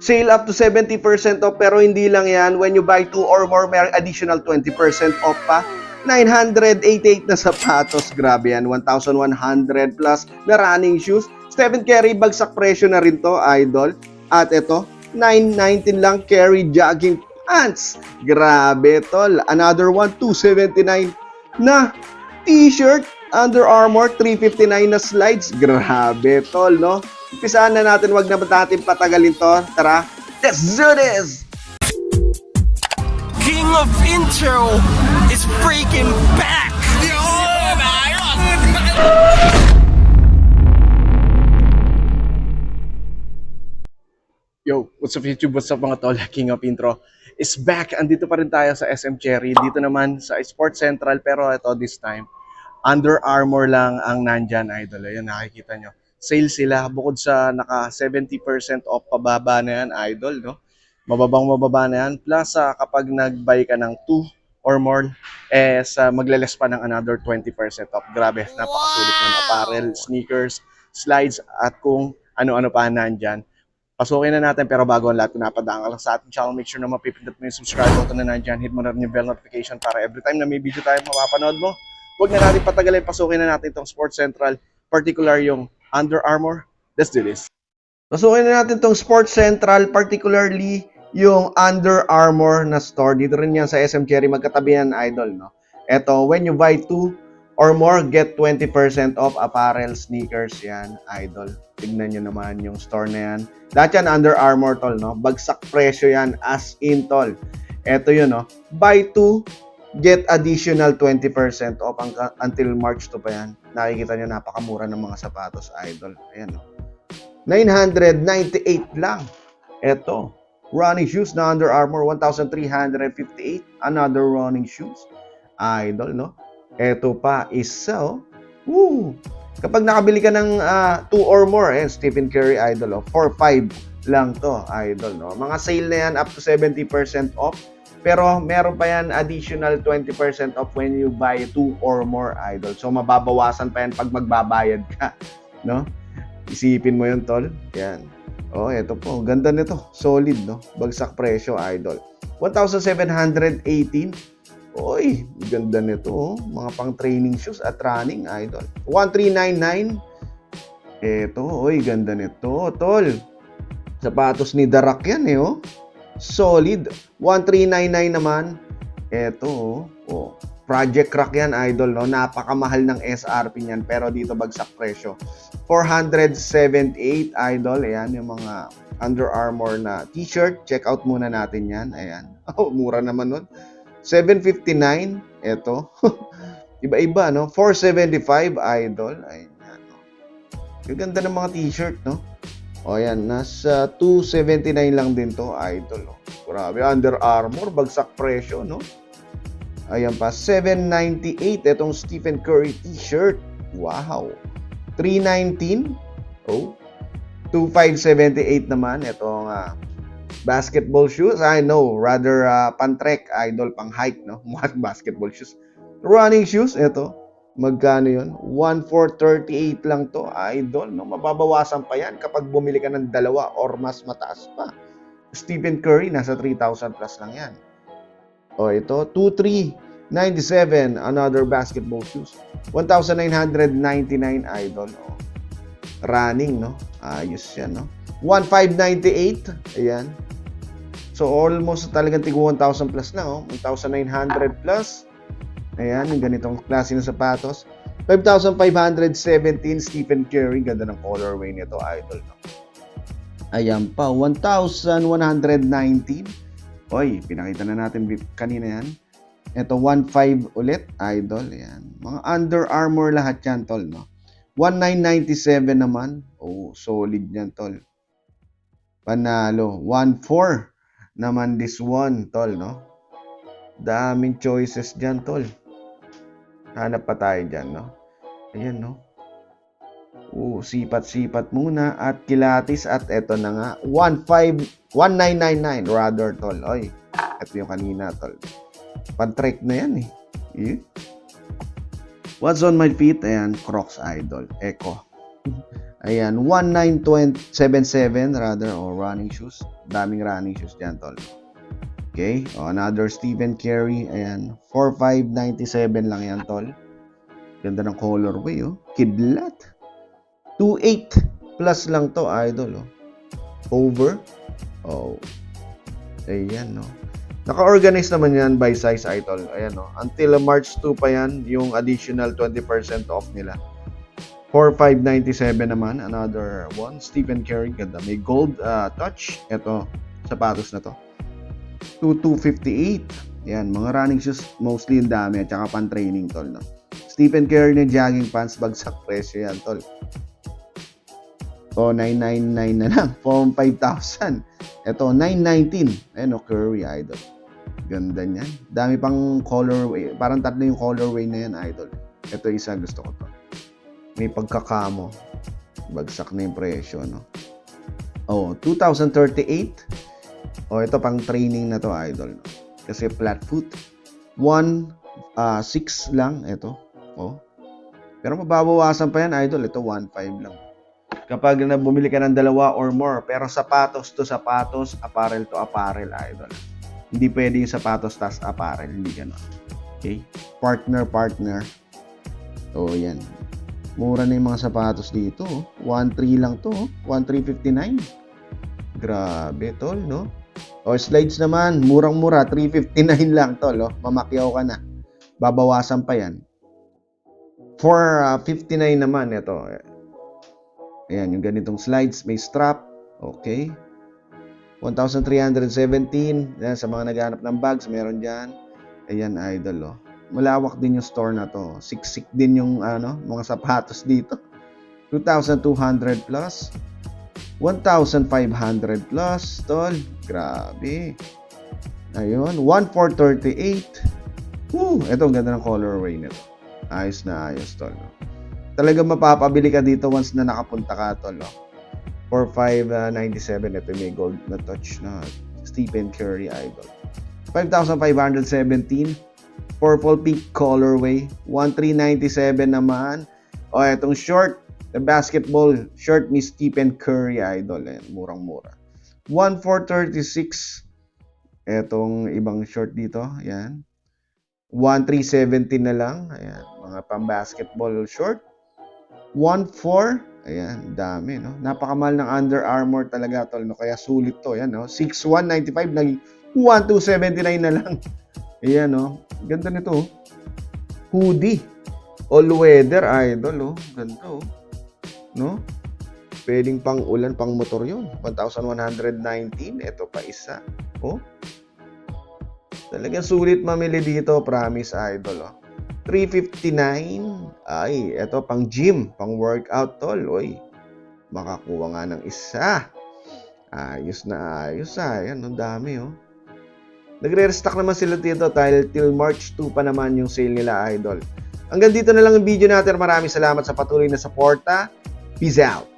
Sale up to 70% off pero hindi lang yan. When you buy two or more, may additional 20% off pa. 988 na sapatos. Grabe yan. 1,100 plus na running shoes. Stephen Carry, bagsak presyo na rin to, idol. At ito, 919 lang carry jogging pants. Grabe, tol. Another one, 279 na t-shirt. Under Armour, 359 na slides. Grabe, tol, no? Umpisaan na natin, wag na ba natin patagalin to? Tara, let's do this! King of Intro is freaking back! Yo, what's up YouTube? What's up mga tol? King of Intro is back. Andito pa rin tayo sa SM Cherry. Dito naman sa Sports Central. Pero ito this time, Under Armour lang ang nandyan, idol. Ayun, nakikita nyo. Sale sila. Bukod sa naka 70% off pababa na yan, idol. No? Mababang mababa na yan. Plus, ah, kapag nag-buy ka ng 2 or more, eh, sa magleles pa ng another 20% off. Grabe, napakasulit ng apparel, sneakers, slides, at kung ano-ano pa nandyan. Pasukin na natin pero bago ang lahat, napadaan ka lang sa ating channel, make sure na mapipindot mo yung subscribe button na nandyan. Hit mo na rin yung bell notification para every time na may video tayo mapapanood mo. Huwag na natin patagalin, pasukin na natin itong Sports Central, particular yung Under Armour. Let's do this. Pasukin na natin itong Sports Central, particularly yung Under Armour na store. Dito rin yan sa SM Cherry, magkatabi yan, idol, no? Ito, when you buy two or more, get 20% off apparel, sneakers, yan, idol. Tignan nyo naman yung store na yan. Lahat yan Under Armour, tol, no? Bagsak presyo yan, as in, tol. Ito yun, no? Buy two, get additional 20% off until March 2 pa yan. Nakikita nyo, napakamura ng mga sapatos, idol. Ayan, no? 998 lang. Ito, running shoes na Under Armour, 1,358. Another running shoes. Idol, no? Ito pa, isa, oh. Woo! Kapag nakabili ka ng 2 or more, eh, Stephen Curry idol, oh, 4-5 lang to, idol, no? Mga sale na yan, up to 70% off. Pero meron pa yan additional 20% off when you buy 2 or more, idol. So, mababawasan pa yan pag magbabayad ka, no? Isipin mo yun, tol. Yan. Oh, eto po. Ganda nito. Solid, no? Bagsak presyo, idol. 1,718. Oy, ganda nito. Oh. Mga pang training shoes at running, idol. 1,399. Eto, oy, ganda nito, tol. Sapatos ni Darak yan, eh, oh. Solid. 1,399 naman. Eto, oh. oh. Project Crack yan, idol, no? Napakamahal ng SRP niyan, pero dito bagsak presyo. 478, idol. Ayan, yung mga Under Armour na t-shirt. Check out muna natin yan. Ayan. Oh, mura naman nun. 759, eto. Iba-iba, no? 475, idol. Ayan, no? Ang ganda ng mga t-shirt, no? O, ayan. Nasa 279 lang din to, idol. Oh. Grabe, Under Armour. Bagsak presyo, no? Ayan pa, 798 itong Stephen Curry t-shirt. Wow. 319. Oh. 2578 naman itong uh, basketball shoes. I know, rather uh, pantrek, idol, pang hike, no? basketball shoes. Running shoes, ito. Magkano yun? 1,438 lang to, idol. No? Mababawasan pa yan kapag bumili ka ng dalawa or mas mataas pa. Stephen Curry, nasa 3,000 plus lang yan. O ito, 2397 another basketball shoes. 1999 idol. O. Running, no? Ayos yan, no? 1598. Ayan. So almost talagang tig 1,000 plus na, oh. 1,900 plus. Ayan, yung ganitong klase ng sapatos. 5,517 Stephen Curry. Ganda ng colorway nito, idol. No? Ayan pa, 1,119. Oy, pinakita na natin kanina yan. Ito, 1.5 ulit, idol. Yan. Mga Under Armour lahat yan, tol, no? 1997 naman. Oh, solid yan, tol. Panalo. 1.4 naman this one, tol, no? Daming choices dyan, tol. Hanap pa tayo dyan, no? Ayan, no? Oh, sipat-sipat muna at kilatis at eto na nga 15 1999 rather tol. Oy, ito yung kanina tol. Pan-trek na yan eh. Yeah. What's on my feet? Ayan, Crocs Idol. Echo. Ayan, 1977 rather, o running shoes. Daming running shoes dyan, tol. Okay, o, another Stephen Carey. Ayan, 4597 lang yan, tol. Ganda ng colorway, oh. Kidlat. 28 plus lang to, idol, oh. Over. Oh. Ayan, no. Naka-organize naman yan by size, idol. Ayan, no. Until March 2 pa yan, yung additional 20% off nila. 4597 naman, another one. Stephen Curry, ganda. May gold uh, touch. Ito, sapatos na to. 2258. Yan, mga running shoes, mostly yung dami at saka pan-training, tol, no. Stephen Curry na jogging pants, bagsak presyo yan, tol. O, 999 na lang. From 5,000. Ito, 919. Ayan, o, Curry, idol. Ganda niyan. Dami pang colorway. Parang tatlo yung colorway na yan, idol. Ito isa gusto ko to. May pagkakamo. Bagsak na yung presyo, no? Oh, 2038. Oh, ito pang training na to, idol. Kasi flat foot. 1, ah 6 lang. Ito. Oh. Pero mababawasan pa yan, idol. Ito, 1.5 lang. Kapag na bumili ka ng dalawa or more, pero sapatos to sapatos, apparel to apparel, idol. Hindi pwede yung sapatos tas apparel, hindi gano'n. Okay? Partner, partner. Oh, yan. Mura na yung mga sapatos dito. oh. 1.3 lang to. oh. 1.359. Grabe, tol, no? O, slides naman. Murang-mura. 359 lang, tol. Oh. Mamakyaw ka na. Babawasan pa yan. For ah, 59 naman, ito. Ayan, yung ganitong slides. May strap. Okay. 1,317. Yan, sa mga naghahanap ng bags, meron dyan. Ayan, idol, oh. Malawak din yung store na to. Siksik din yung ano, mga sapatos dito. 2,200 plus. 1,500 plus, tol. Grabe. Ayun, 1,438. Woo! Ito, ganda ng colorway nito. Ayos na ayos, tol. Talagang mapapabili ka dito once na nakapunta ka, tol. Oh. 4,597. Ito may gold na touch na Stephen Curry idol. 5,517. Purple pink colorway. 1,397 naman. O, itong short. The basketball short ni Stephen Curry idol. Ayan, murang-mura. 1,436. Etong ibang short dito. Ayan. 1,370 na lang. Ayan. Mga pang-basketball short. 1,4. Ayan, dami, no? Napakamahal ng Under Armour talaga, tol, no? Kaya sulit to, ayan, no? 6,195, naging 1,279 na lang. Ayan, no? Ganda nito, oh. Hoodie. All weather, idol, oh. Ganda, oh. No? Pwedeng pang ulan, pang motor yun. 1,119. Ito pa isa. Oh. Talagang sulit mamili dito, promise, idol, oh. 359. Ay, eto pang gym, pang workout tol. Oy, makakuha nga ng isa. Ayos na ayos ah. Ayan, ang dami oh. Nagre-restock naman sila dito dahil till March 2 pa naman yung sale nila, idol. Hanggang dito na lang ang video natin. Maraming salamat sa patuloy na suporta. Peace out.